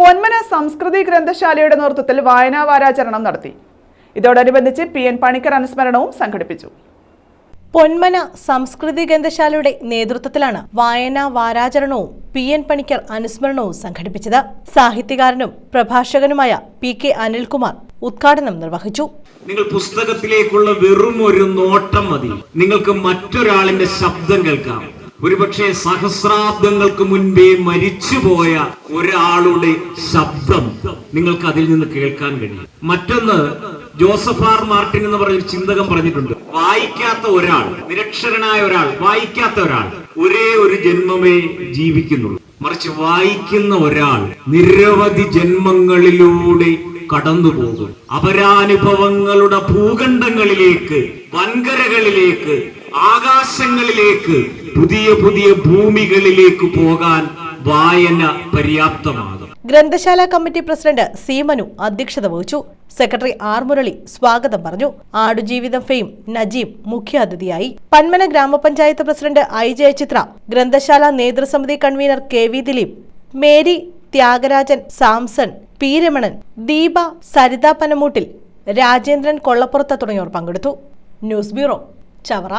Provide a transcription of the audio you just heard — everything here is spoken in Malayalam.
പൊന്മന സംസ്കൃതി ഗ്രന്ഥശാലയുടെ നേതൃത്വത്തിൽ വായനാ വാരാചരണം നടത്തി. ഇതോടനുബന്ധിച്ച് പി എൻ പണിക്കർ അനുസ്മരണവും സംഘടിപ്പിച്ചു. പൊന്മന സംസ്കൃതി ഗ്രന്ഥശാലയുടെ നേതൃത്വത്തിലാണ് വായനാ വാരാചരണവും പി എൻ പണിക്കർ അനുസ്മരണവും സംഘടിപ്പിച്ചത്. സാഹിത്യകാരനും പ്രഭാഷകനുമായ പി കെ അനിൽകുമാർ ഉദ്ഘാടനം നിർവഹിച്ചു. നിങ്ങൾ പുസ്തകത്തിലേക്കുള്ള വെറും ഒരു നോട്ടം മതി. നിങ്ങൾക്ക് മറ്റൊരാളിന്റെ ശബ്ദം കേൾക്കാം. ഒരുപക്ഷെ സഹസ്രാബ്ദങ്ങൾക്ക് മുൻപേ മരിച്ചുപോയ ഒരാളുടെ ശബ്ദം നിങ്ങൾക്ക് അതിൽ നിന്ന് കേൾക്കാൻ കഴിയും. മറ്റൊന്ന് ജോസഫ് ആർ മാർട്ടിൻ എന്ന് പറഞ്ഞ ചിന്തകം പറഞ്ഞിട്ടുണ്ട്. വായിക്കാത്ത ഒരാൾ നിരക്ഷരനായ ഒരാൾ വായിക്കാത്ത ഒരാൾ ഒരേ ഒരു ജന്മമേ ജീവിക്കുന്നുള്ളൂ. മറിച്ച് വായിക്കുന്ന ഒരാൾ നിരവധി ജന്മങ്ങളിലൂടെ കടന്നുപോകും. അപരാനുഭവങ്ങളുടെ ഭൂഖണ്ഡങ്ങളിലേക്ക് വൻകരകളിലേക്ക് ആകാശങ്ങളിലേക്ക് പുതിയ പുതിയ ഭൂമികളിലേക്ക് പോകാൻ വായന പര്യാപ്തമാകും. ഗ്രന്ഥശാല കമ്മിറ്റി പ്രസിഡന്റ് സീമനു അധ്യക്ഷത വഹിച്ചു. സെക്രട്ടറി ആർ മുരളി സ്വാഗതം പറഞ്ഞു. ആടുജീവിതം ഫെയിം നജീം മുഖ്യാതിഥിയായി. പന്മന ഗ്രാമപഞ്ചായത്ത് പ്രസിഡന്റ് ഐ ജയചിത്ര ഗ്രന്ഥശാല നേതൃസമിതി convener K V Dileep Mary Thyagarajan Samson P Ramanan Deepa Saritha Panamoottil Rajendran Kollappurathu തുടങ്ങിയവർ പങ്കെടുത്തു. News bureau Chavara.